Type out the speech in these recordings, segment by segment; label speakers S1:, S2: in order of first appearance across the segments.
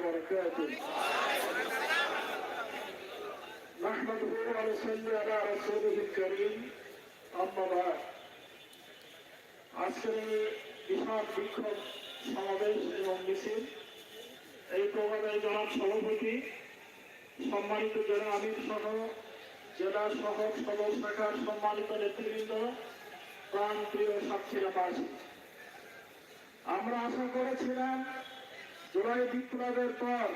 S1: وبركاته نحمده ونصلي على رسوله الكريم أما بعد আজকের এই বিশাল বিক্ষোভ সমাবেশ এবং মিছিল এই প্রোগ্রামের জনাব সভাপতি সম্মানিত জেলা আমির সহ জেলা সহ সদর শাখার সম্মানিত নেতৃবৃন্দ প্রাণ প্রিয় সাক্ষীরাবাসী আমরা আশা করেছিলাম জুলাই বিপ্লবের পর,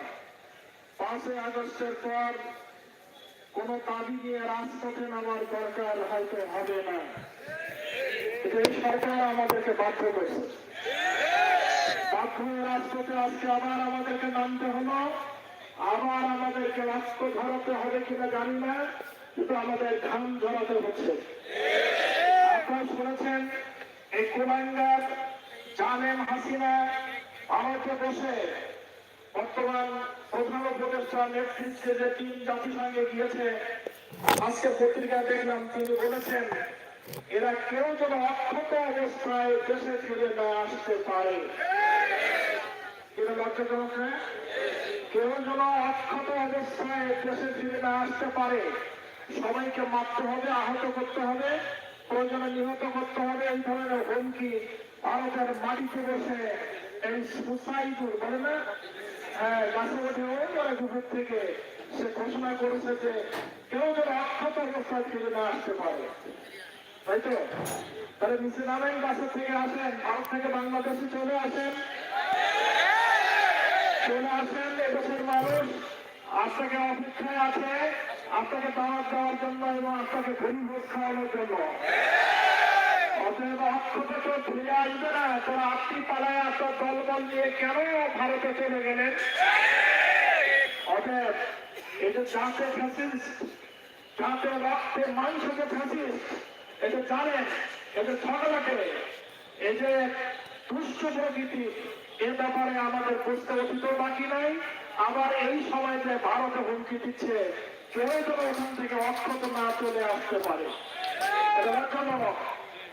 S1: পাঁচই আগস্টের পর কোন দাবি নিয়ে রাজপথে নামার দরকার হয়তো হবে না। এই সরকার আমাদেরকে বাধ্য করেছে। বাধ্য রাজপথে আজকে আবার আমাদেরকে নামতে হলো। আবার আমাদেরকে রক্ত ধরাতে হবে কিনা জানি না, কিন্তু আমাদের ঘাম ধরাতে হচ্ছে। আপনারা শুনেছেন, এই কুলাঙ্গার, জানেন হাসিনা আমাকে বসে বর্তমান প্রধান উপদেষ্টা নেতৃত্বে যে তিন জাতিসংঘে গিয়েছে, আজকে পত্রিকায় দেখলাম তিনি বলেছেন, এরা কেউ যেন অক্ষত অবস্থায় দেশে ফিরে না আসতে পারে। এটা লজ্জাজনক না কেউ যেন অক্ষত অবস্থায় দেশে ফিরে না আসতে পারে। সবাইকে মারতে হবে, আহত করতে হবে, প্রয়োজনে নিহত করতে হবে, এই ধরনের হুমকি ভারতের মাটিতে বসে এই সুসাইডুর বলে না হ্যাঁ গাছে ওঠে ওই দুপুর থেকে সে ঘোষণা করেছে যে কেউ না আসতে পারে। তাই তো? তাহলে নিচে নামেন থেকে আসেন, ভারত থেকে বাংলাদেশে চলে আসেন। চলে আসেন এদেশের মানুষ। আপনাকে অপেক্ষায় আছে, আপনাকে দাওয়াত দেওয়ার জন্য এবং আপনাকে গরিব খাওয়ানোর জন্য। আপনি পালায় আপনার দলবল নিয়ে কেন ভারতে চলে গেলেন? অতএব এটা জাতে ফ্যাসিস জাতে রক্তে মাংসকে ফ্যাসিস এটা জানেন এটা ঝগড়াকে এই যে দুষ্ট প্রকৃতি, এ ব্যাপারে আমাদের বুঝতে অতীত বাকি নাই। আবার এই সময় যে ভারতে হুমকি দিচ্ছে, কেউ যেন ওখান থেকে অক্ষত না চলে আসতে পারে। এটা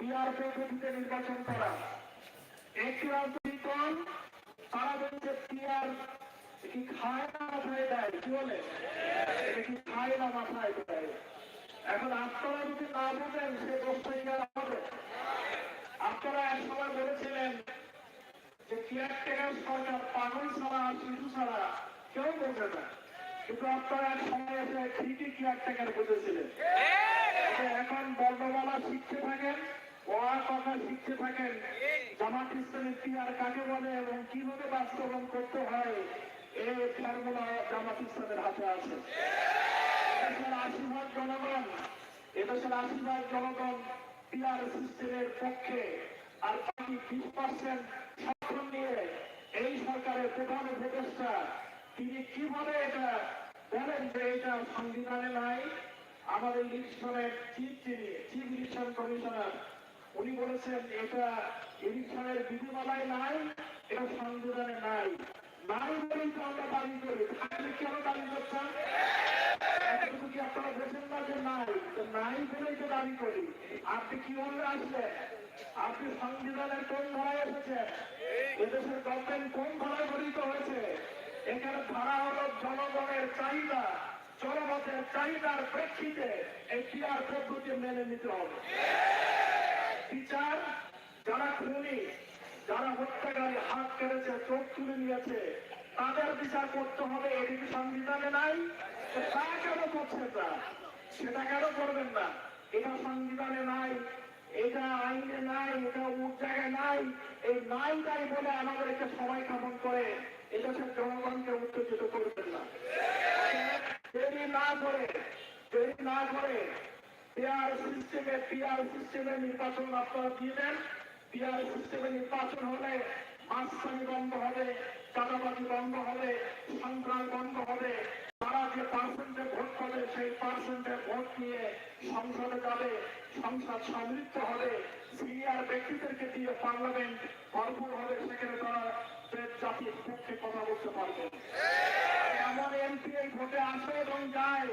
S1: পদ্ধতিতে নির্বাচন করা। একটি রাজনৈতিক দল কি খায় না মাথায় দেয়? কি বলে? কি খায় না মাথায় দেয়? এখন আপনারা যদি না বোঝেন, সে দোষটাই হবে। আপনারা এক সময় বলেছিলেন যে কেয়ারটেকার সরকার পাগল ছাড়া শিশু ছাড়া কেউ বোঝে না। কিন্তু আপনারা এক সময় এসে ঠিকই কেয়ারটেকার বুঝেছিলেন। এখন বর্ণমালা শিখতে থাকেন। শিখতে থাকেন। জামাত ইসলামের পিয়ার কাকে বলে এবং কীভাবে বাস্তবায়ন করতে হয়, এই ফর্মুলা জামাত ইসলামের হাতে আছে। এদেশের আশি জনগণ, এদেশের আশি ভাগ জনগণ পিয়ার সিস্টেমের পক্ষে আর বাকি বিশ পার্সেন্ট নিয়ে এই সরকারের প্রধান উপদেষ্টা, তিনি কীভাবে এটা? বলেন যে এটা সংবিধানে নাই। আমাদের ইলেকশনের চিফ যিনি, চিফ ইলেকশন কমিশনার উনি বলেছেন, এটা ইলেকশনের বিধিমালায় নাই, এটা সংবিধানে নাই। নাই বলেই তো আমরা দাবি করি। থাকলে কেন দাবি করছেন? কি আপনারা বোঝেন না যে নাই? নাই বলেই তো দাবি করি। আপনি কীভাবে আসলেন? আপনি সংবিধানের কোন ধারায় এসেছেন? এদেশের গভর্নমেন্ট কোন গঠিত হয়েছে? এখানে ধারা হলো জনগণের চাহিদা, জনমতের চাহিদার প্রেক্ষিতে এই পিয়ার পদ্ধতি মেনে নিতে হবে। বিচার যারা খুনি, যারা হত্যাকারী হাত কেড়েছে চোখ তুলে নিয়েছে, তাদের বিচার করতে হবে। এটি কি সংবিধানে নাই, তা কেন করছে তা সেটা কেন করবেন না? এটা সংবিধানে নাই, এটা আইনে নাই, এটা অমুক জায়গায় নাই, এই নাই নাই বলে আমাদেরকে সবাই খাপন করে। এদেশের জনগণকে উত্তেজিত করবেন না। দেরি না করে দেরি না করে পিআর সিস্টেমে পিআর সিস্টেমে নির্বাচন আপনারা দিয়ে দেন পিআর সিস্টেমে নির্বাচন হলে মাঝখানি বন্ধ হবে, চাঁদাবাজি বন্ধ হবে, সন্ত্রাস বন্ধ হবে। তারা যে পার্সেন্টে ভোট পাবে, সেই পার্সেন্টে ভোট নিয়ে সংসদে যাবে, সংসদ সমৃদ্ধ হবে। সিনিয়র ব্যক্তিদেরকে দিয়ে পার্লামেন্ট ভরপুর হবে, সেখানে তারা দেশ জাতির পক্ষে কথা বলতে পারবে। এমন এমপি এই ভোটে আসে এবং যায়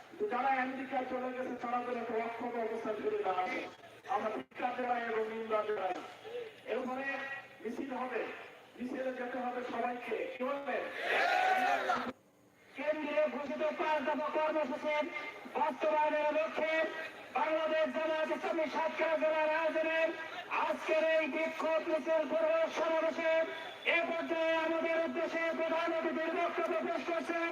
S1: যারা আমেরিকায় চলে গেছে, তারা যেন অক্ষত অবস্থা না আসে আমরা ভিক্ষা দেওয়াই এবং নিন্দা দেওয়াই এরপরে মিছিল হবে। মিছিলে যেতে হবে সবাইকে। কি বলবেন কেন্দ্রীয় ঘোষিত পাঁচ দফা কর্মসূচির বাস্তবায়নের লক্ষ্যে বাংলাদেশ জামাত ইসলামী সাতক্ষীরা জেলার আজকের এই বিক্ষোভ মিছিল পূর্ব সমাবেশে এ পর্যায়ে আমাদের উদ্দেশ্যে প্রধান অতিথির বক্তব্য পেশ করছেন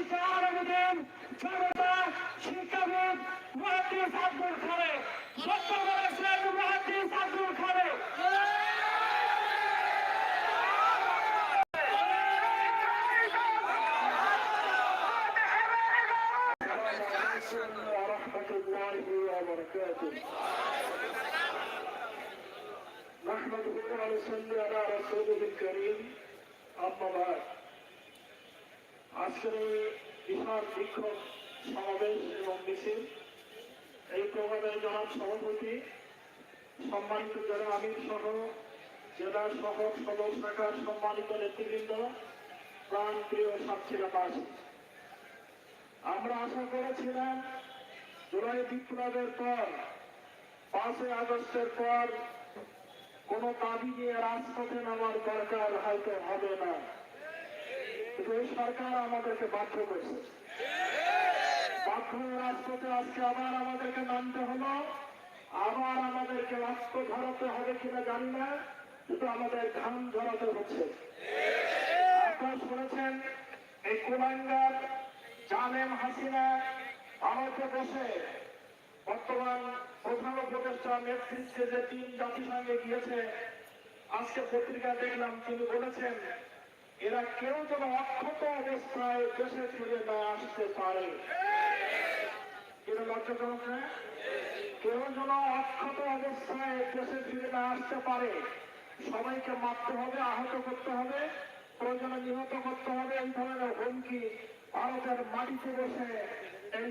S1: বিশিষ্ট আলমদিন জনতা শিক্ষাবিদ মহাদিস আব্দুল খালে বক্তব্য রাখছেন মহাদিস আব্দুল খালে عليكم ورحمة الله وبركاته نحمده ونصلي على رسوله الكريم أما بعد আজকের এই বিশাল বিক্ষোভ সমাবেশ এবং মিছিল, এই প্রোগ্রামের জনাব সভাপতি, সম্মানিত জেলা আমির সহ জেলা সহ সদর শাখার সম্মানিত নেতৃবৃন্দ, প্রাণ প্রিয় সাতক্ষীরাবাসী আমরা আশা করেছিলাম জুলাই বিপ্লবের পর, পাঁচই আগস্টের পর কোন দাবি নিয়ে রাজপথে নামার দরকার হয়তো হবে না। কিন্তু সরকার আমাদেরকে বাধ্য করেছে। বাধ্য রাজপথে আজকে আবার আমাদেরকে নামতে হলো। আবার আমাদেরকে রক্ত ধরাতে হবে কিনা জানি না, কিন্তু আমাদের ঘাম ধরাতে হচ্ছে। শুনেছেন, এই কুলাঙ্গার জালেম হাসিনা ভারতে বসে বর্তমান প্রধান উপদেষ্টা নেতৃত্বে যে তিন জাতিসংঘে গিয়েছে, আজকে পত্রিকা দেখলাম তিনি বলেছেন এরা কেউ যেন অক্ষত অবস্থায় দেশে ফিরে না আসতে পারে। কেউ যেন অক্ষত অবস্থায় দেশে ফিরে না আসতে পারে। সবাইকে মারতে হবে, আহত করতে হবে, প্রয়োজনে নিহত করতে হবে, এই ধরনের হুমকি ভারতের মাটিতে বসে। এই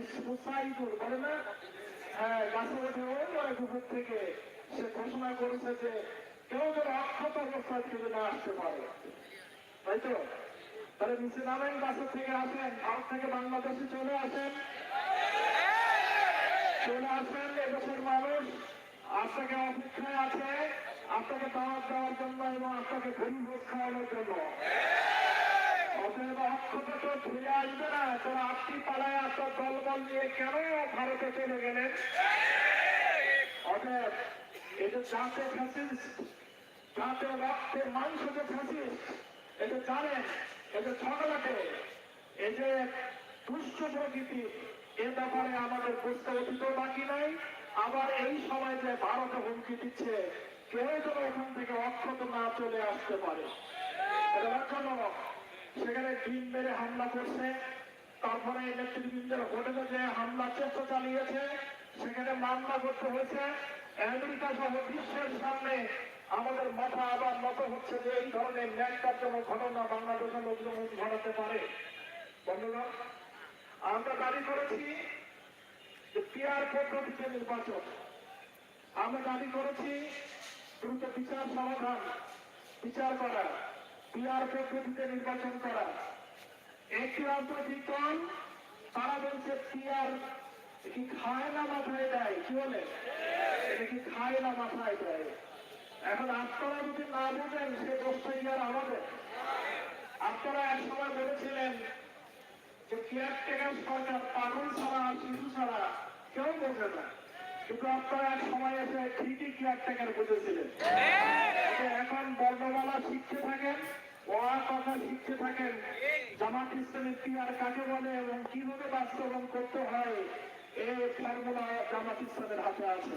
S1: বলে না? হ্যাঁ গাছে ওই থেকে সে ঘোষণা করেছে যে কেউ যেন অক্ষত অবস্থায় ফিরে না আসতে পারে। তাই তাহলে নিচে নামেন গাছের থেকে আসেন, ভারত থেকে বাংলাদেশে চলে আসেন। চলে আসেন এদেশের মানুষ। আপনাকে অপেক্ষায় আছে, আপনাকে দাওয়াত দেওয়ার জন্য এবং আপনাকে ঘুরি খাওয়ানোর জন্য। অতএব অক্ষত ফিরে আসবে না, তোরা আপনি পালায় আপনার দলবল নিয়ে কেন ভারতে চলে গেলেন? অতএব এটা জাতে ফ্যাসিস জাতে রক্তে মাংস যে এটা জানেন এটা ঝগড়াটে এই যে দুষ্ট প্রকৃতি, এ ব্যাপারে আমাদের বুঝতে অতীত বাকি নাই। আবার এই সময় যে ভারতে হুমকি দিচ্ছে, কেউ যেন ওখান থেকে অক্ষত না চলে আসতে পারে। সেখানে ডিম মেরে হামলা করছে। তারপরে নেতৃবৃন্দের হোটেলে যে হামলা চেষ্টা চালিয়েছে, সেখানে মামলা করতে হয়েছে। আমেরিকা সহ বিশ্বের সামনে আমাদের মাথা আবার নত হচ্ছে যে এই ধরনের ন্যায়কার্যমক ঘটনা বাংলাদেশের লোকজন ঘটাতে পারে। বন্ধুগণ আমরা দাবি করেছি যে পিয়ার পদ্ধতিতে নির্বাচন। আমরা দাবি করেছি দ্রুত বিচার সমাধান, বিচার করা পিয়ার পদ্ধতিতে নির্বাচন করা। একটি রাজনৈতিক দল তারা বলছে পিয়ার কি খায় না মাথায় দেয়, কি বলে? এটা খায় না মাথায় দেয়? এখন আপনারা যদি না বোঝেন, সে দোষটা আর আমাদের। আপনারা এক সময় বলেছিলেন যে কেয়ারটেকার সরকার পাগল ছাড়া, শিশু ছাড়া কেউ বোঝে না। কিন্তু আপনারা এক সময় এসে ঠিকই কেয়ারটেকার বুঝেছিলেন। এখন বর্ণমালা শিখতে থাকেন পড়া কথা শিখতে থাকেন, জামাত ইসলামের পিয়ার কাকে বলে এবং কীভাবে বাস্তবায়ন করতে হয়, এই ফর্মুলা জামাত ইসলামের হাতে আছে।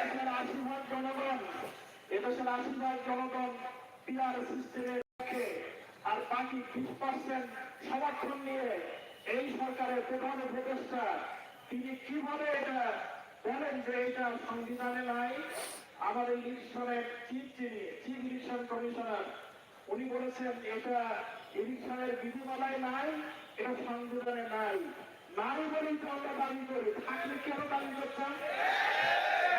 S1: এদেশের আশি ভাগ জনগণ, এদেশের আশি ভাগ জনগণ, পিয়ার সিস্টেমের আর বাকি বিশ পার্সেন্ট সমর্থন নিয়ে এই সরকারের প্রধান উপদেষ্টা, তিনি কীভাবে এটা বলেন যে এটা সংবিধানে নাই? আমাদের ইলেকশনের চিফ যিনি, চিফ ইলেকশন কমিশনার, উনি বলেছেন এটা ইলেকশনের বিধিমালায় নাই, এটা সংবিধানে নাই। নাই বলেই তো আমরা দাবি করি, থাকলে কেন দাবি করছেন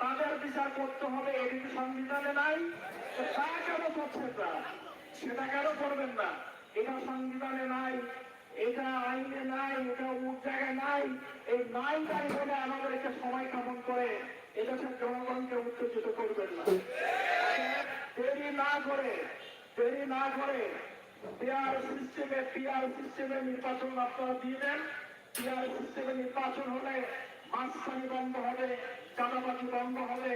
S1: তাদের বিচার করতে হবে এটি সংবিধানে নাই, তা কেন করছে তা সেটা কেন করবেন না? এটা সংবিধানে নাই, এটা আইনে নাই, এটা অমুক জায়গায় নাই, এই নাই নাই বলে আমাদেরকে সময় কামন করে, এদেশের জনগণকে উত্তেজিত করবেন না। দেরি না করে, দেরি না করে, পিআর সিস্টেমে পিআর সিস্টেমে নির্বাচন আপনারা দিয়ে দেন, পিআর সিস্টেমে নির্বাচন হলে মাঝখানি বন্ধ হবে। চাঁদাবাজি বন্ধ হবে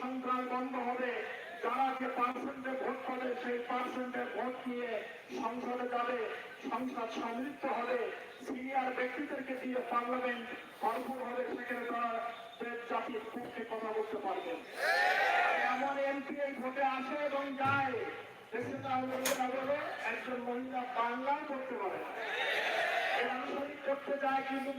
S1: সন্ত্রাস বন্ধ হবে। যারা যে পার্সেন্টে ভোট পাবে, সেই পার্সেন্টে ভোট নিয়ে সংসদে যাবে। সংসদ সমৃদ্ধ হবে। সিনিয়র ব্যক্তিদেরকে দিয়ে পার্লামেন্ট ভরপুর হবে। সেখানে তারা দেশ জাতির পক্ষে কথা বলতে পারবেন এমন এমপি এই ভোটে আসে এবং যায় নাগরিকরা বলে একজন মহিলা বাংলাও করতে পারে করতে যায়, কিন্তু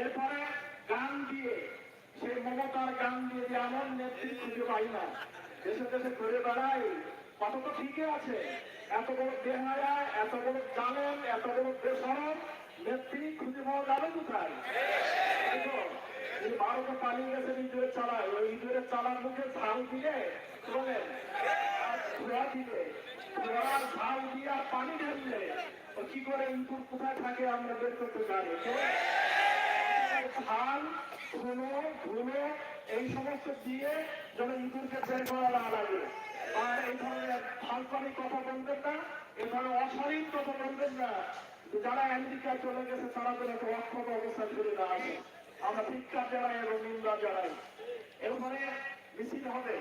S1: এরপরে গান দিয়ে সেই মমতার গান দিয়ে যে এমন নেতৃত্ব খুঁজে পাই না, দেশে দেশে ঘুরে বেড়াই, কত তো ঠিকই আছে। এত বড় বেহায়া, এত বড় জানেন এত বড় বেসরম, নেত্রী খুঁজে পাওয়া যাবে ভারতে পালিয়ে গেছে ইঁদুরের চালায় ওই ইঁদুরের চালার মুখে ঝাল দিয়ে বলেন ইঁদুরকে আর এই ধরনের ফালকানি কথা বলবেন না, এই ধরনের অশালীন কথা বলবেন না। যারা আমেরিকায় চলে গেছে, তারা যেন একটা অক্ষত অবস্থা ফিরে না আসে। আমরা ধিক্ষার জানাই এবং নিন্দা জানাই। এরপরে মিছিল হবে।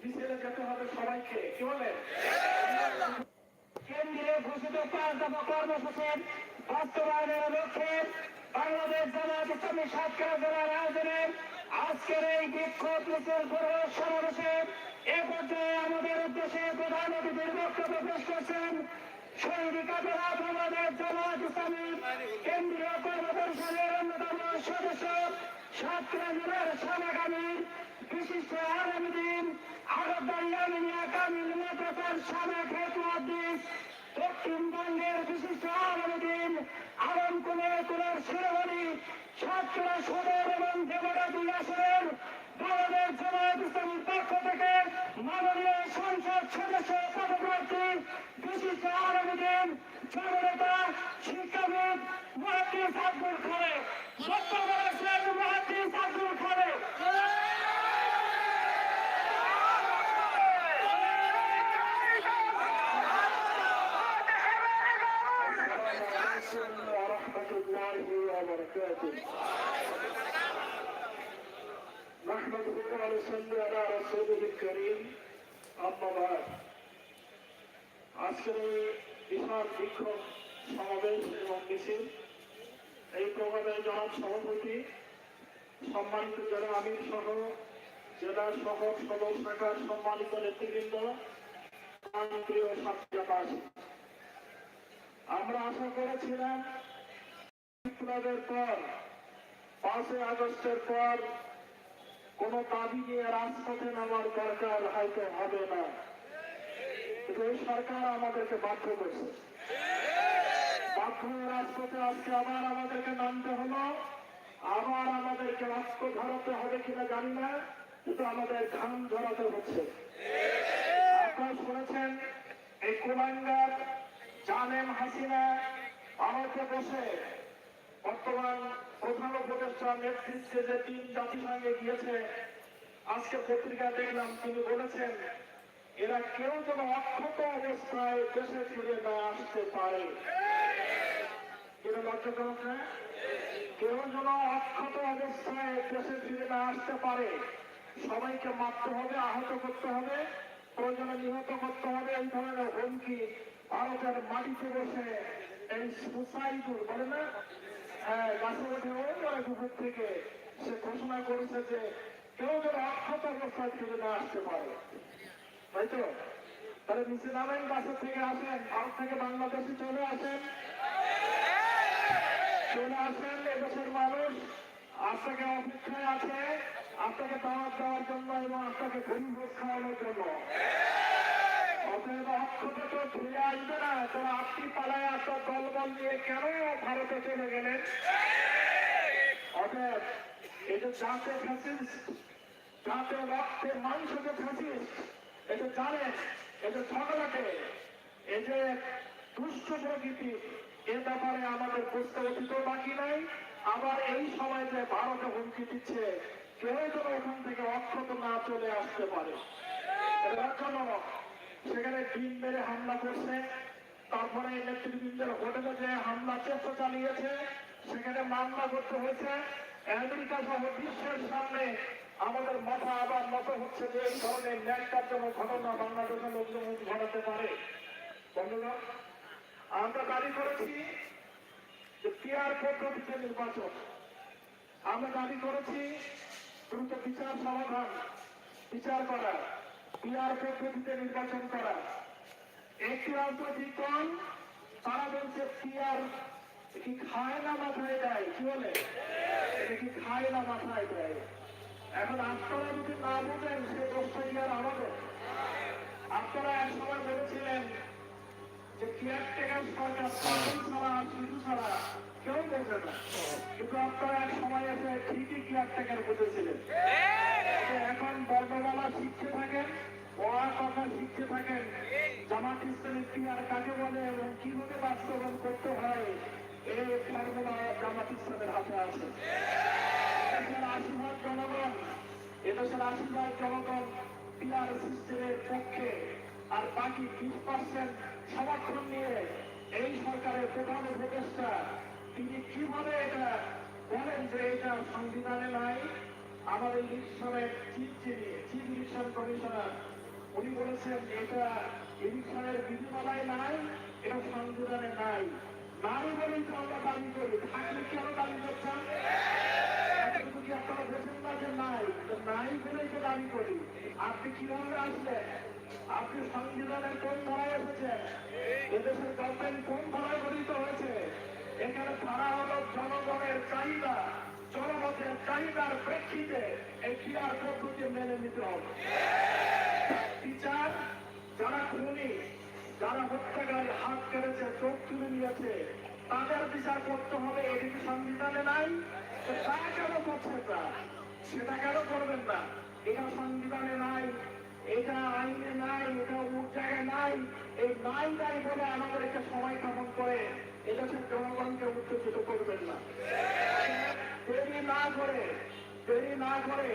S1: মিছিলে যেতে হবে সবাইকে। কি বলেন? কেন্দ্রে ঘোষিত পাঁচ দফা কর্মসূচির বাস্তবায়নের লক্ষ্যে বাংলাদেশ জামাত ইসলামী সাতক্ষীরা জেলার আয়োজনে আজকের এই বিক্ষোভ মিছিল পূর্ব সমাবেশে এ পর্যায়ে আমাদের উদ্দেশ্যে প্রধান অতিথির বক্তব্য পেশ করছেন কেন্দ্রীয় কর্মপরিষদের অন্যতম সদস্য সাতক্ষীরা জেলার সামাগামী বিশিষ্ট আলমদিন মিনিয়া কামিল মাদ্রাসার সাবেক হেতু হাদিস দক্ষিণবঙ্গের বিশিষ্ট আলমদিন আলম কুমার কুমার শিরোমণি সাতক্ষীরা সদর এবং দেবরা দুই আসনের বাংলাদেশ জামায়াত ইসলামীর পক্ষ থেকে মাননীয় সংসদ সদস্য জননেতা শিক্ষাবিদ মহাদিস আব্দুল খানে বক্তব্য রাখছেন মহাদিস আব্দুল খানে ورحمة الله وبركاته نحمده ونصلي على رسوله الكريم أما بعد আজকের বিশাল বিক্ষোভ সমাবেশ এবং মিছিল। এই প্রোগ্রামের জনাব সভাপতি, সম্মানিত জেলা আমির সহ জেলা সহ সদর শাখার সম্মানিত নেতৃবৃন্দ আমরা আশা করেছিলাম, বিপ্লবের পর, পাঁচই আগস্টের পর, কোন দাবি নিয়ে রাজপথে নামার দরকার হয়তো হবে না। কিন্তু এই সরকার আমাদেরকে বাধ্য করছে। বাধ্য রাজপথে আজকে আবার আমাদেরকে নামতে হলো। আবার আমাদেরকে রক্ত ধরাতে হবে কিনা জানি না, কিন্তু আমাদের ঘাম ধরাতে হচ্ছে। আপনারা শুনেছেন, এই কুলাঙ্গার জানেম হাসিনা ভারতে বসে বর্তমান প্রধান উপদেষ্টার নেতৃত্বে যে তিন জাতিসংঘে গিয়েছে, আজকে পত্রিকা দেখলাম তিনি বলেছেন এরা কেউ যেন অক্ষত অবস্থায় দেশে ফিরে না আসতে পারে। কেউ যেন অক্ষত অবস্থায় দেশে ফিরে না আসতে পারে। সবাইকে মারতে হবে, আহত করতে হবে, প্রয়োজনে নিহত করতে হবে, এই ধরনের হুমকি ভারতের মাটিতে বসে এই সুসাইডুল, বলে না? হ্যাঁ গাছে ওঠে বলে দুপুর থেকে সে ঘোষণা করেছে যে কেউ যেন অক্ষত অবস্থায় ফিরে না আসতে পারে। তাই তাহলে নিচে নামেন গাছের থেকে আসেন, ভারত থেকে বাংলাদেশে চলে আসেন। চলে আসেন এদেশের মানুষ। আপনাকে অপেক্ষায় আছে, আপনাকে দাওয়াত দেওয়ার জন্য এবং আপনাকে ঘুমভোজ খাওয়ানোর জন্য। নিয়ে কেন ভারতে চলে গেলেন? অতএব এই যে জাতে ফ্যাসিস্ট জাতে রক্তে মাংসকে ফ্যাসিস্ট এটা জানেন এটা ঝগড়াটে এই যে দুষ্ট প্রকৃতি, এ ব্যাপারে আমাদের বুঝতে অতীত বাকি নাই। আবার এই সময় যে ভারতে হুমকি দিচ্ছে, কেউ যেন ওখান থেকে অক্ষত না চলে আসতে পারে। সেখানে ডিম মেরে হামলা করছে। তারপরে নেতৃবৃন্দের হোটেলে যে হামলা চেষ্টা চালিয়েছে, সেখানে মামলা করতে হয়েছে। আমেরিকা সহ বিশ্বের সামনে আমাদের মাথা আবার নত হচ্ছে যে এই ধরনের ন্যায়কার্যমক ঘটনা বাংলাদেশের লোকজন ঘটাতে পারে। আমরা দাবি করেছি যে পিয়ার পদ্ধতিতে নির্বাচন। আমরা দাবি করেছি দ্রুত বিচার সমাধান, বিচার করা পিয়ার পদ্ধতিতে নির্বাচন করা। একটি রাজনৈতিক দল, তারা বলছে পিয়ার কি খায় না মাথায় দেয়? কি বলে? কি খায় না মাথায় দেয়? এখন আপনারা যদি না বোঝেন, সে দোষটা আর আমাদের আপনারা এক সময় বলেছিলেন যে কেয়ারটেকার সরকার ছাড়া আর শিশু ছাড়া কেউ বোঝে না। কিন্তু আপনারা এক সময় এসে ঠিকই কেয়ারটেকার বুঝেছিলেন এখন বর্ণমালা শিখতে থাকেন, পড়ার কথা শিখতে থাকেন, জামাত ইসলামের পিয়ার কাকে বলে এবং কীভাবে বাস্তবায়ন করতে হয়, এই ফর্মুলা জামাত ইসলামের হাতে আছে। এদেশের আশি ভাগ জনগণ, এদেশের আশি ভাগ জনগণ পিয়ার সিস্টেমের পক্ষে আর বাকি বিশ পার্সেন্ট সমর্থন নিয়ে এই সরকারের প্রধান উপদেষ্টা, তিনি কীভাবে এটা? বলেন যে এটা সংবিধানে নাই আমাদের ইলেকশনের চিফ যিনি চিফ ইলেকশন কমিশনার, উনি বলেছেন এটা ইলেকশনের বিধিমালায় নাই, এটা সংবিধানে নাই। নাই বলেই তো আমরা দাবি করি, থাকলে কেন দাবি করছেন? এতটুকু কি আপনারা বোঝেন না যে নাই। তো নাই বলেই তো দাবি করি। আপনি কীভাবে আসলেন আপনি সংবিধানের কোন ধারায় এসেছেন? এদেশের গভর্নমেন্ট কোন ধারায় গঠিত হয়েছে? এখানে ধারা হলো জনগণের চাহিদা জনগণের চাহিদার প্রেক্ষিতে এই ক্রিয়ার পদ্ধতি মেনে নিতে হবে। বিচার, যারা খুনি, যারা হত্যাকারী হাত কেড়েছে, চোখ তুলে নিয়েছে তাদের বিচার করতে হবে, এদিকে সংবিধানে নাই, তা কেন করছে তা সেটা কেন করবেন না? এটা সংবিধানে নাই, এটা আইনে নাই, এটা ওর জায়গায় নাই, এই নাই নাই বলে আমাদেরকে সময় কামন করে এদেশের জনগণকে উত্তেজিত করবেন না। দেরি না করে, দেরি না করে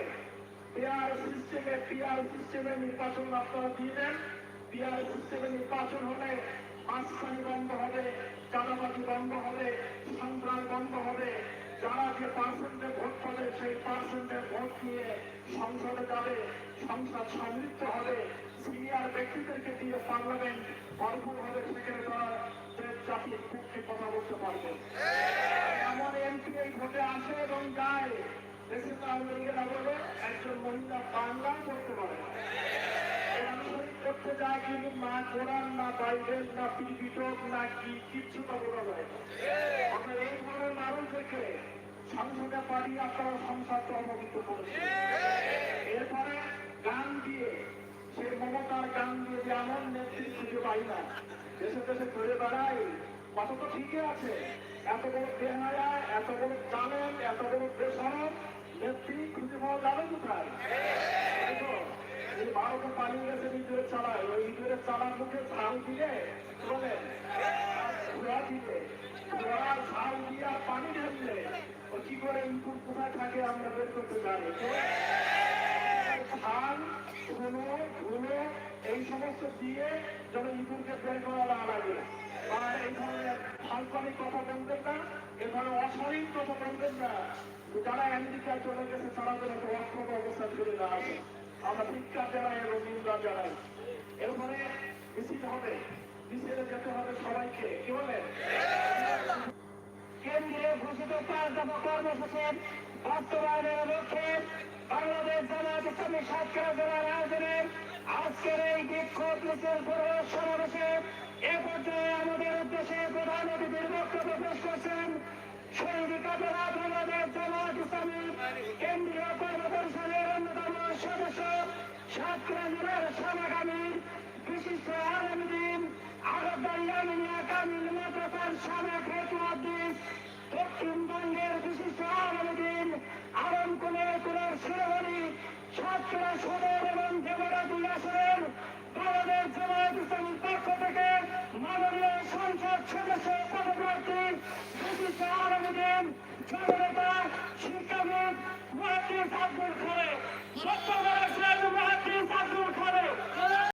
S1: পিআর সিস্টেমে পিআর সিস্টেমে নির্বাচন আপনারা দিয়ে দেন। পিআর সিস্টেমে নির্বাচন হলে মাঝখানি বন্ধ হবে। চাঁদাবাজি বন্ধ হবে, সন্ত্রাস বন্ধ হবে। যারা যে পার্সেন্টে ভোট পাবে, সেই পার্সেন্টে ভোট নিয়ে সংসদে যাবে। সংসদ সমৃদ্ধ হবে। সিনিয়র ব্যক্তিদেরকে দিয়ে পার্লামেন্ট ভরপুর হবে। সেখানে তারা দেশ জাতির পক্ষে কথা বলতে পারবে। এমন এমপি এই ভোটে আসে এবং যায়। দেশের আওয়ামী লীগেরা বলে। একজন মহিলা বাংলা করতে পারে। করতে যায় কিন্তু না কোরআন না বাইবেল না পিপিটক না কি কিচ্ছু বলা যায়। আপনার এই ধরনের মানুষদেরকে সংসদে পাঠিয়ে আপনারা সংসদ অবহিত করেছেন এরপরে গান দিয়ে সে মমতার গান দিয়ে যে এমন নেতৃত্ব খুঁজে পাই না দেশে দেশে ঘুরে বেড়াই কত তো ঠিকই আছে এত বড় বেহায়া এত বড় জানেন এত বড় বেসরম নেত্রী খুঁজে পাওয়া যাবে কোথায় এই এই পালিয়ে গেছে ইঁদুরের চালায়। ওই ইঁদুরের চালার মুখে ঝাল দিয়ে করে এই সমস্ত দিয়ে যেন ইঁদুরকে বের করা লাগে। বা এই ধরনের ফালকানি কথা বলবেন না এ ধরনের অশালীন কথা বলবেন না। যারা আমেরিকায় চলে গেছে, তারা যেন একটা অক্ষম অবস্থা ফিরে না আসে। আমরা ভিক্ষা জানাই এবং নিন্দা জানাই। এরপরে মিছিল হবে মিছিলে যেতে হবে সবাইকে। কি বলেন
S2: কেন্দ্রীয় ঘোষিত পাঁচ দফা কর্মসূচির বাস্তবায়নের লক্ষ্যে বাংলাদেশ জামাত ইসলামী সাতক্ষীরা জেলার আয়োজনে আজকের এই বিক্ষোভ মিছিল পূর্ব সমাবেশে এ পর্যায়ে আমাদের উদ্দেশ্যে প্রধান অতিথির বক্তব্য পেশ করছেন শহীদ কাপড়া বাংলাদেশ জামাত ইসলামী কেন্দ্রীয় কর্মপরিষদের অন্যতম সদস্য সাতক্ষীরা জেলার সামাগামী বিশিষ্ট আলমদিন আরবাইয়ামিয়া কামিল মাদ্রাসার সাবেক হেতুয়াদ্দিস দক্ষিণবঙ্গের বিশিষ্ট আলমদিন আলম কুলের কুলের শিরোমণি ছাত্র সদর এবং দেবরা দুই আসনের বাংলাদেশ জামায়াত ইসলামীর পক্ষ থেকে মাননীয় সংসদ সদস্য পদপ্রার্থী বিশিষ্ট আলমদিন জননেতা শিক্ষাবিদ মহাদিস আব্দুল খালেক বক্তব্য রাখছেন মহাদিস আব্দুল খালেক